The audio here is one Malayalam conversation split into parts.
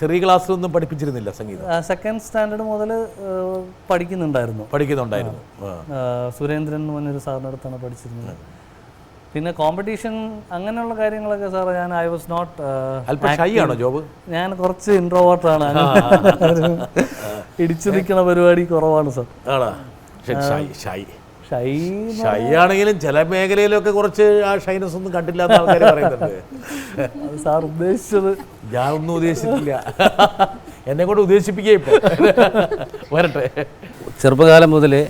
ചെറിയ ക്ലാസ്സിലൊന്നും പഠിപ്പിച്ചിരുന്നില്ല സംഗീതം? സെക്കൻഡ് സ്റ്റാൻഡേർഡ് മുതൽ പഠിക്കുന്നുണ്ടായിരുന്നു. പഠിക്കുന്നുണ്ടായിരുന്നു. സുരേന്ദ്രൻ എന്ന് പറഞ്ഞൊരു സാറിന്റെ അടുത്താണ് പഠിച്ചിരുന്നത്. പിന്നെ കോമ്പറ്റീഷൻ അങ്ങനെയുള്ള കാര്യങ്ങളൊക്കെ സാർ ഞാൻ ഐ വാസ് നോട്ട് ആണോ ജോബ്? ഞാൻ കുറച്ച് ഇൻട്രോവേർട്ടാണ് ഇടിച്ചു നിൽക്കുന്ന പരിപാടി കുറവാണ് സാർ. ആണോ? ഷൈ ഷൈ ഷൈ ഷൈ ആണെങ്കിലും ചില മേഖലയിലൊക്കെ കുറച്ച് ആ ഷൈനസ് ഒന്നും കണ്ടില്ല എന്ന് ആൾക്കാർ പറയുന്നുണ്ട്. അത് സാർ ഉദ്ദേശിച്ചത്. ഞാൻ ഒന്നും ഉദ്ദേശിച്ചിട്ടില്ല. എന്നെ കൊണ്ട് ഉദ്ദേശിപ്പിക്കുക ഇപ്പൊ. വരട്ടെ. ചെറുപ്പകാലം മുതലേ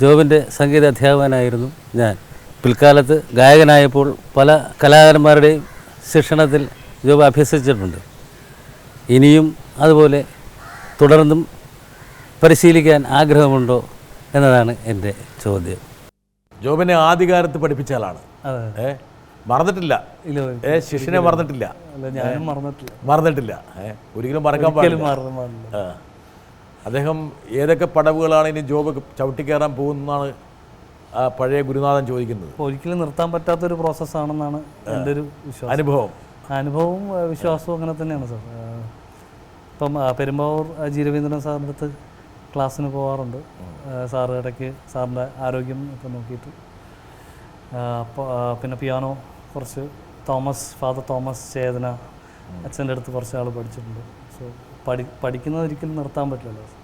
ജോബിന്റെ സംഗീത അധ്യാപകനായിരുന്നു ഞാൻ. പിൽക്കാലത്ത് ഗായകനായപ്പോൾ പല കലാകാരന്മാരുടെയും ശിക്ഷണത്തിൽ ജോബ് അഭ്യസിച്ചിട്ടുണ്ട്. ഇനിയും അതുപോലെ തുടർന്നും പരിശീലിക്കാൻ ആഗ്രഹമുണ്ടോ എന്നതാണ് എന്റെ ചോദ്യം. ജോബിനെ ആദ്യകാലത്ത് പഠിപ്പിച്ച ആളാണ്. ഏ? മറന്നിട്ടില്ല. ഏ ശിഷ്യനെ മറന്നിട്ടില്ല. ഞാനും മറന്നിട്ടില്ല. ഏ? ഒരിക്കലും മറക്കാൻ പാടില്ല. അദ്ദേഹം ഏതൊക്കെ പടവുകളാണ് ഇനി ജോബ് ചവിട്ടിക്കയറാൻ പോകുന്നതാണ് ആ പഴയ ഗുരുനാഥൻ ചോദിക്കുന്നത്? ഒരിക്കലും നിർത്താൻ പറ്റാത്തൊരു പ്രോസസ്സാണെന്നാണ് എന്റെ ഒരു വിശ്വാസം. അനുഭവം. അനുഭവവും വിശ്വാസവും അങ്ങനെ തന്നെയാണ് സാർ. ഇപ്പം പെരുമ്പാവൂർ ജി. രവീന്ദ്രൻ സാറിന്റെ അടുത്ത് ക്ലാസ്സിന് പോകാറുണ്ട് സാറ് ഇടയ്ക്ക് സാറിന്റെ ആരോഗ്യം ഒക്കെ നോക്കിയിട്ട്. പിന്നെ പിയാനോ കുറച്ച് തോമസ് ഫാദർ തോമസ് ചേതന അച്ഛന്റെ അടുത്ത് കുറച്ച് ആൾ പഠിച്ചിട്ടുണ്ട്. സോ പഠി പഠിക്കുന്നത് ഒരിക്കലും നിർത്താൻ പറ്റില്ലല്ലോ.